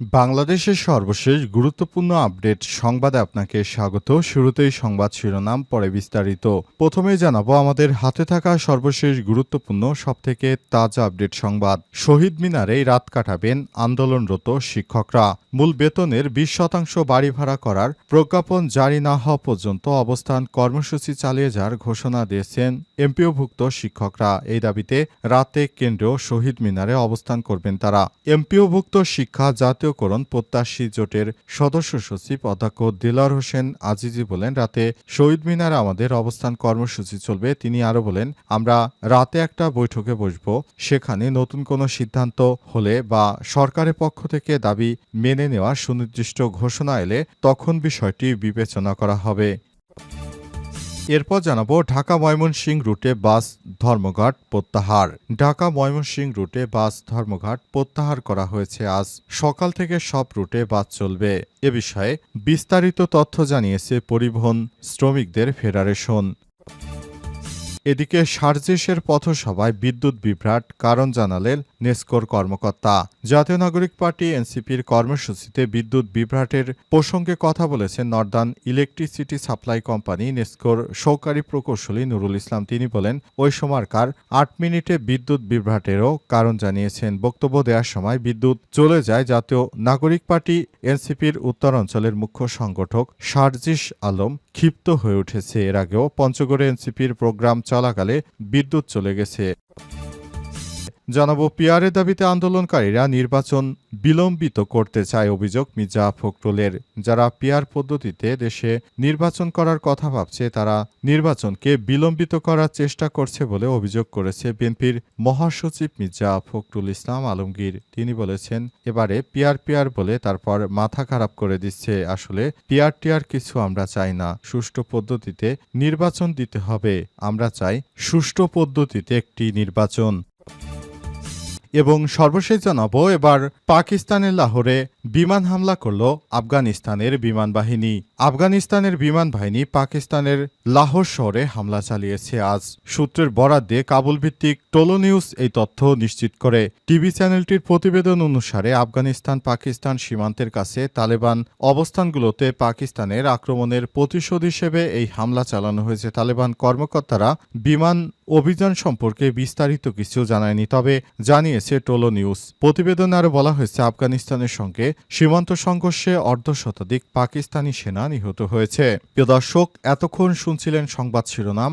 বাংলাদেশের সর্বশেষ গুরুত্বপূর্ণ আপডেট সংবাদে আপনাকে স্বাগত। শুরুতেই সংবাদ শিরোনাম, পরে বিস্তারিত। প্রথমে জানাব, আমাদের হাতে থাকা সর্বশেষ গুরুত্বপূর্ণ, সবথেকে তাজা আপডেট সংবাদ। শহীদ মিনারেই রাত কাটাবেন আন্দোলনরত শিক্ষকরা। মূল বেতনের বিশ শতাংশ বাড়ি ভাড়া করার প্রজ্ঞাপন জারি না হওয়া পর্যন্ত অবস্থান কর্মসূচি চালিয়ে যাওয়ার ঘোষণা দিয়েছেন এমপিওভুক্ত শিক্ষকরা। এই দাবিতে রাতে কেন্দ্রীয় শহীদ মিনারে অবস্থান করবেন তারা। এমপিওভুক্ত শিক্ষা জাতীয়করণ প্রত্যাশী জোটের সদস্য সচিব অধ্যক্ষ দিলার হোসেন আজিজি বলেন, রাতে শহীদ মিনার আমাদের অবস্থান কর্মসূচি চলবে। তিনি আরও বলেন, আমরা রাতে একটা বৈঠকে বসব। সেখানে নতুন কোনো সিদ্ধান্ত হলে বা সরকারের পক্ষ থেকে দাবি মেনে নেওয়া সুনির্দিষ্ট ঘোষণা এলে তখন বিষয়টি বিবেচনা করা হবে। এরপর জানাব ঢাকা ময়মনসিংহ রুটে বাস ধর্মঘাট প্রত্যাহার। ঢাকা ময়মনসিংহ রুটে বাস ধর্মঘাট প্রত্যাহার করা হয়েছে আজ। সকাল থেকে সব রুটে বাস চলবে। এ বিষয়ে বিস্তারিত তথ্য জানিয়েছে পরিবহন শ্রমিকদের ফেডারেশন। এদিকে সার্জিসের পথসভায় বিদ্যুৎ বিভ্রাট, কারণ জানালেন নেস্কোর কর্মকর্তা। জাতীয় নাগরিক পার্টি এনসিপির কর্মসূচিতে বিদ্যুৎ বিভ্রাটের প্রসঙ্গে কথা বলেছেন নর্দার্ন ইলেকট্রিসিটি সাপ্লাই কোম্পানি নেস্কোর সহকারী প্রকৌশলী নুরুল ইসলাম। তিনি বলেন, ওই সময়কার আট মিনিটে বিদ্যুৎ বিভ্রাটেরও কারণ জানিয়েছেন। বক্তব্য দেওয়ার সময় বিদ্যুৎ চলে যায় জাতীয় নাগরিক পার্টি এনসিপির উত্তরাঞ্চলের মুখ্য সংগঠক সার্জিস আলম ক্ষিপ্ত হয়ে উঠেছে। এর আগেও পঞ্চগড়ে এনসিপির প্রোগ্রাম চলাকালে বিদ্যুৎ চলে গেছে। জানাব, পিয়ারের দাবিতে আন্দোলনকারীরা নির্বাচন বিলম্বিত করতে চায় অভিযোগ মির্জা ফখরুলের। যারা পিয়ার পদ্ধতিতে দেশে নির্বাচন করার কথা ভাবছে, তারা নির্বাচনকে বিলম্বিত করার চেষ্টা করছে বলে অভিযোগ করেছে বিএনপির মহাসচিব মির্জা ফখরুল ইসলাম আলমগীর। তিনি বলেছেন, এবারে পিয়ার পিয়ার বলে তারপর মাথা খারাপ করে দিচ্ছে। আসলে পিয়ার টিয়ার কিছু আমরা চাই না। সুষ্ঠু পদ্ধতিতে নির্বাচন দিতে হবে। আমরা চাই সুষ্ঠু পদ্ধতিতে একটি নির্বাচন। এবং সর্বশেষ জানাব এবার পাকিস্তানের লাহোরে বিমান হামলা করল আফগানিস্তানের বিমান বাহিনী। আফগানিস্তানের বিমান বাহিনী পাকিস্তানের লাহোর শহরে হামলা চালিয়েছে আজ। সূত্রের বরাদ দিয়ে কাবুল ভিত্তিক টোলো নিউজ এই তথ্য নিশ্চিত করে। টিভি চ্যানেলটির প্রতিবেদন অনুসারে আফগানিস্তান পাকিস্তান সীমান্তের কাছে তালেবান অবস্থানগুলোতে পাকিস্তানের আক্রমণের প্রতিশোধ হিসেবে এই হামলা চালানো হয়েছে। তালেবান কর্মকর্তারা বিমান অভিযান সম্পর্কে বিস্তারিত কিছু জানায়নি, তবে জানিয়েছে টোলো নিউজ প্রতিবেদনে আরও বলা হয়েছে, আফগানিস্তানের সঙ্গে সীমান্ত সংঘর্ষে অর্ধশতাধিক পাকিস্তানি সেনা নিহত হয়েছে। প্রিয় দর্শক এতক্ষণ শুনছিলেন সংবাদ শিরোনাম।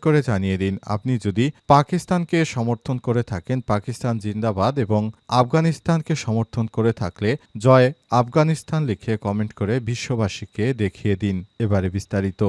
করে জানিয়ে দিন, আপনি যদি পাকিস্তানকে সমর্থন করে থাকেন, পাকিস্তান জিন্দাবাদ এবং আফগানিস্তানকে সমর্থন করে থাকলে জয় আফগানিস্তান লিখে কমেন্ট করে বিশ্ববাসীকে দেখিয়ে দিন। এবারে বিস্তারিত।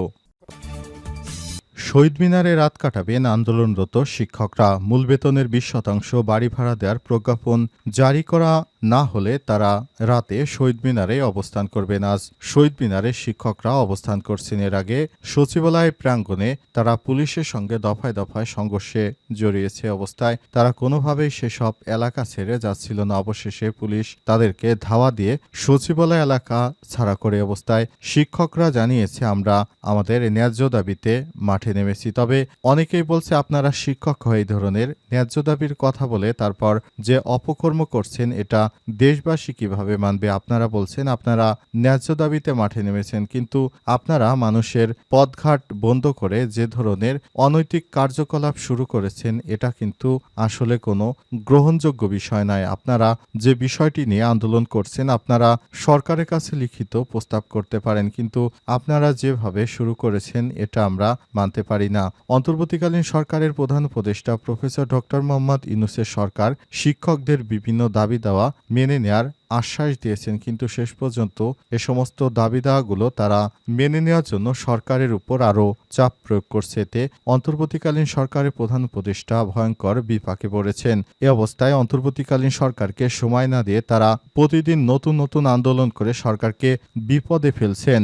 শহীদ মিনারে রাত কাটাবেন আন্দোলনরত শিক্ষকরা। মূল বেতনের বিশ শতাংশ বাড়ি ভাড়া দেওয়ার প্রজ্ঞাপন জারি করা না হলে তারা রাতে শহীদ মিনারে অবস্থান করবেন আজ শহীদ মিনারে শিক্ষকরা অবস্থান করছেন। এর আগে সচিবালয় প্রাঙ্গণে তারা পুলিশের সঙ্গে দফায় দফায় সংঘর্ষে জড়িয়েছে অবস্থায়। তারা কোনোভাবেই সেসব এলাকা ছেড়ে যাচ্ছিল না। অবশেষে পুলিশ তাদেরকে ধাওয়া দিয়ে সচিবালয় এলাকা ছাড়া করে অবস্থায়। শিক্ষকরা জানিয়েছে, আমরা আমাদের ন্যায্য দাবিতে মাঠে নেমেছি। তবে অনেকেই বলছে, আপনারা শিক্ষক এই ধরনের ন্যায্য দাবির কথা বলে তারপর যে অপকর্ম করছেন, এটা দেশবাসী কীভাবে মানবে? আপনারা বলছেন আপনারা ন্যায্য দাবিতে মাঠে নেমেছেন, কিন্তু আপনারা মানুষের পথঘাট বন্ধ করে যে ধরনের অনৈতিক কার্যকলাপ শুরু করেছেন, এটা কিন্তু আসলে কোনো গ্রহণযোগ্য বিষয় নয়। আপনারা যে বিষয়টি নিয়ে আন্দোলন করছেন, আপনারা সরকারের কাছে লিখিত প্রস্তাব করতে পারেন, কিন্তু আপনারা যেভাবে শুরু করেছেন, এটা আমরা মানতে পারি না। অন্তর্বর্তীকালীন সরকারের প্রধান উপদেষ্টা প্রফেসর ডক্টর মোহাম্মদ ইউনুসের সরকার শিক্ষকদের বিভিন্ন দাবি দেওয়া মেনে নেয়ার আশ্বাস দিয়েছেন, কিন্তু শেষ পর্যন্ত এ সমস্ত দাবি দাওয়াগুলো তারা মেনে নেওয়ার জন্য সরকারের উপর আরও চাপ প্রয়োগ করছে। এতে অন্তর্বর্তীকালীন সরকারের প্রধান উপদেষ্টা ভয়ঙ্কর বিপাকে পড়েছেন। এ অবস্থায় অন্তর্বর্তীকালীন সরকারকে সময় না দিয়ে তারা প্রতিদিন নতুন নতুন আন্দোলন করে সরকারকে বিপদে ফেলছেন।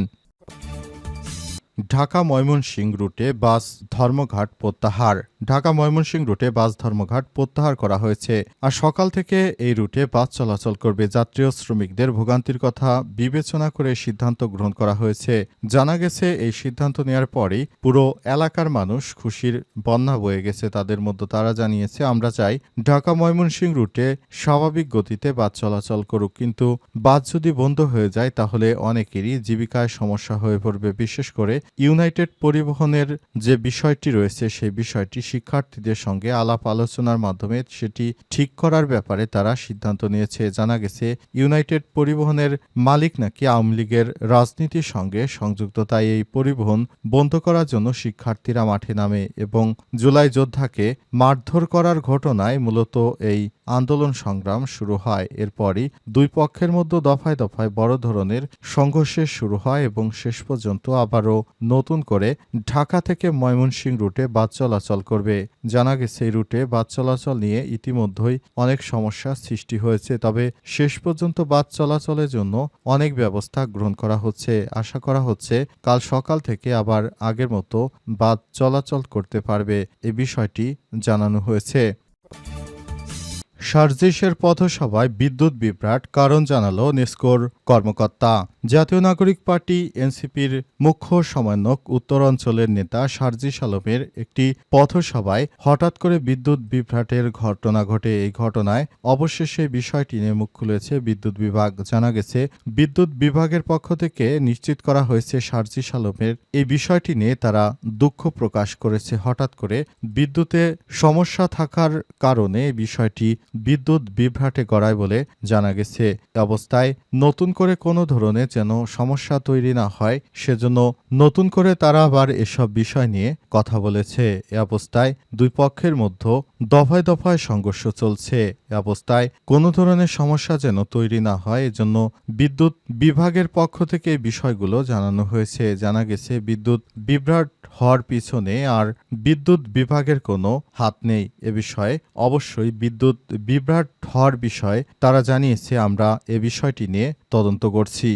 ঢাকা ময়মনসিংহ রুটে বাস ধর্মঘাট প্রত্যাহার। ঢাকা ময়মনসিংহ রুটে বাস ধর্মঘাট প্রত্যাহার করা হয়েছে। আর সকাল থেকে এই রুটে বাস চলাচল করবে যাত্রী ও শ্রমিকদের ভোগান্তির কথা বিবেচনা করে সিদ্ধান্ত গ্রহণ করা হয়েছে। জানা গেছে, এই সিদ্ধান্ত নেওয়ার পরেই পুরো এলাকার মানুষ খুশির বন্যা বয়ে গেছে তাদের মধ্যে। তারা জানিয়েছে, আমরা চাই ঢাকা ময়মনসিংহ রুটে স্বাভাবিক গতিতে বাস চলাচল করুক, কিন্তু বাস যদি বন্ধ হয়ে যায়, তাহলে অনেকেরই জীবিকায় সমস্যা হয়ে পড়বে। বিশেষ করে ইউনাইটেড পরিবহনের যে বিষয়টি রয়েছে, সেই বিষয়টি শিক্ষার্থীদের সঙ্গে আলাপ আলোচনার মাধ্যমে সেটি ঠিক করার ব্যাপারে তারা সিদ্ধান্ত নিয়েছে। জানা গেছে, ইউনাইটেড পরিবহনের মালিক নাকি আওয়ামী লীগের রাজনীতির সঙ্গে সংযুক্ত, তাই এই পরিবহন বন্ধ করার জন্য শিক্ষার্থীরা মাঠে নামে এবং জুলাই যোদ্ধাকে মারধর করার ঘটনায় মূলত এই আন্দোলন সংগ্রাম শুরু হয়। এরপরই দুই পক্ষের মধ্যে দফায় দফায় বড় ধরনের সংঘর্ষের শুরু হয় এবং শেষ পর্যন্ত আবারও নতুন করে ঢাকা থেকে ময়মনসিং রুটে বাস চলাচল করবে। জানা গেছে, এই রুটে বাস চলাচল নিয়ে ইতিমধ্যেই অনেক সমস্যার সৃষ্টি হয়েছে, তবে শেষ পর্যন্ত বাস চলাচলের জন্য অনেক ব্যবস্থা গ্রহণ করা হচ্ছে। আশা করা হচ্ছে, কাল সকাল থেকে আবার আগের মতো বাস চলাচল করতে পারবে, এ বিষয়টি জানানো হয়েছে। সার্জিসের পথসভায় বিদ্যুৎ বিভ্রাট কারণ জানালো নেস্কোর কর্মকর্তা। জাতীয় নাগরিক পার্টি এনসিপির মুখ্য সমন্বয়ক উত্তরাঞ্চলের নেতা সার্জিস আলমের একটি পথসভায় হঠাৎ করে বিদ্যুৎ বিভ্রাটের ঘটনা ঘটে। এই ঘটনায় অবশেষে বিষয়টি নিয়ে মুখ খুলেছে বিদ্যুৎ বিভাগ। জানা গেছে, বিদ্যুৎ বিভাগের পক্ষ থেকে নিশ্চিত করা হয়েছে সার্জিস আলমের এই বিষয়টি নিয়ে তারা দুঃখ প্রকাশ করেছে। হঠাৎ করে বিদ্যুতে সমস্যা থাকার কারণে বিষয়টি বিদ্যুৎ বিভ্রাটে গড়ায় বলে জানা গেছে। অবস্থায় নতুন করে কোনো ধরনের যেন সমস্যা তৈরি না হয়, সেজন্য নতুন করে তারা আবার এসব বিষয় নিয়ে কথা বলেছে। এ অবস্থায় দুই পক্ষের মধ্যে দফায় দফায় সংঘর্ষ চলছে। এ অবস্থায় কোনো ধরনের সমস্যা যেন তৈরি না হয়, এজন্য বিদ্যুৎ বিভাগের পক্ষ থেকে বিষয়গুলো জানানো হয়েছে। জানা গেছে, বিদ্যুৎ বিভ্রাট হওয়ার পিছনে আর বিদ্যুৎ বিভাগের কোনো হাত নেই এ বিষয়ে। অবশ্যই বিদ্যুৎ বিভ্রাট হওয়ার বিষয়ে তারা জানিয়েছে, আমরা এ বিষয়টি নিয়ে তদন্ত করছি।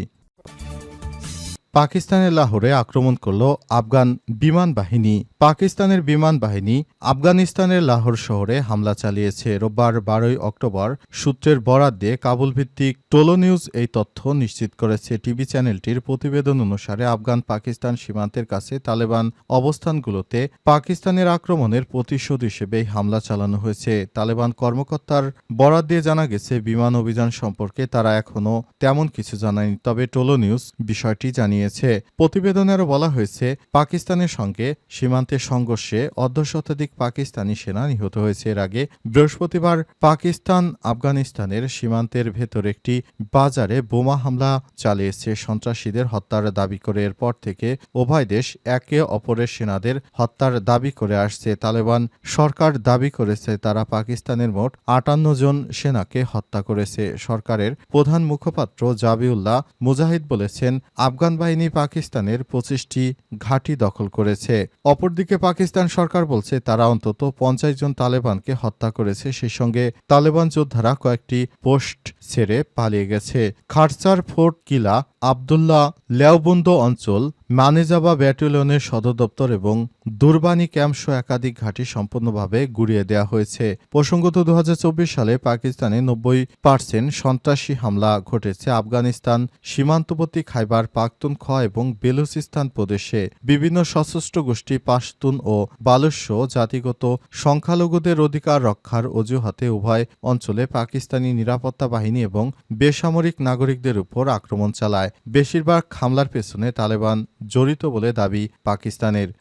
পাকিস্তানের লাহোরে আক্রমণ করল আফগান বিমান বাহিনী। পাকিস্তানের বিমান বাহিনী আফগানিস্তানের লাহোর শহরে হামলা চালিয়েছে। রোববার বারোই অক্টোবর সূত্রের বরাত দিয়ে কাবুল ভিত্তিক টোলো নিউজ এই তথ্য নিশ্চিত করেছে টিভি চ্যানেলটির প্রতিবেদন অনুসারে আফগান পাকিস্তান সীমান্তের কাছে তালেবান অবস্থানগুলোতে পাকিস্তানের আক্রমণের প্রতিশোধ হিসেবে হামলা চালানো হয়েছে। তালেবান কর্মকর্তার বরাত দিয়ে জানা গেছে, বিমান অভিযান সম্পর্কে তারা এখনও তেমন কিছু জানায়নি। তবে টোলো নিউজ বিষয়টি জানিয়েছে প্রতিবেদনে আরও বলা হয়েছে, পাকিস্তানের সঙ্গে সীমান্তে সংঘর্ষে অর্ধশতাধিক পাকিস্তানি সেনা নিহত হয়েছে। এর আগে বৃহস্পতিবার পাকিস্তান আফগানিস্তানের সীমান্তের ভেতর একটি বাজারে বোমা হামলা চালিয়েছে। সন্ত্রাসীদের হত্যার দাবি করে এরপর থেকে উভয় দেশ একে অপরের সেনাদের হত্যার দাবি করে আসছে। তালেবান সরকার দাবি করেছে, তারা পাকিস্তানের মোট আটান্ন জন সেনাকে হত্যা করেছে। সরকারের প্রধান মুখপাত্র জাবিউল্লাহ মুজাহিদ বলেছেন, আফগান বাহিনী পাকিস্তানের পঁচিশটি ঘাঁটি দখল করেছে। অপরদিকে পাকিস্তান সরকার বলছে, তারা অন্তত পঞ্চাশ জন তালেবানকে হত্যা করেছে। সেই সঙ্গে তালেবান যোদ্ধারা কয়েকটি পোস্ট ছেড়ে পালিয়ে গেছে। খারসার ফোর্ট কিলা আবদুল্লাহ লেওবন্দ অঞ্চল মানেজাবা ব্যাটালিয়নের সদর দপ্তর এবং দুরবানি ক্যাম্পসহ একাধিক ঘাঁটি সম্পূর্ণভাবে গুড়িয়ে দেওয়া হয়েছে। প্রসঙ্গত দু হাজার চব্বিশ সালে পাকিস্তানে নব্বই পার্সেন্ট সন্ত্রাসী হামলা ঘটেছে আফগানিস্তান সীমান্তবর্তী খাইবার পাখতুনখ এবং বেলুচিস্তান প্রদেশে। বিভিন্ন সশস্ত্র গোষ্ঠী পাশতুন ও বালস্য জাতিগত সংখ্যালঘুদের অধিকার রক্ষার অজুহাতে উভয় অঞ্চলে পাকিস্তানি নিরাপত্তা বাহিনী এবং বেসামরিক নাগরিকদের উপর আক্রমণ চালায়। বেশিরভাগ হামলার পেছনে তালেবান জড়িত বলে দাবি পাকিস্তানের।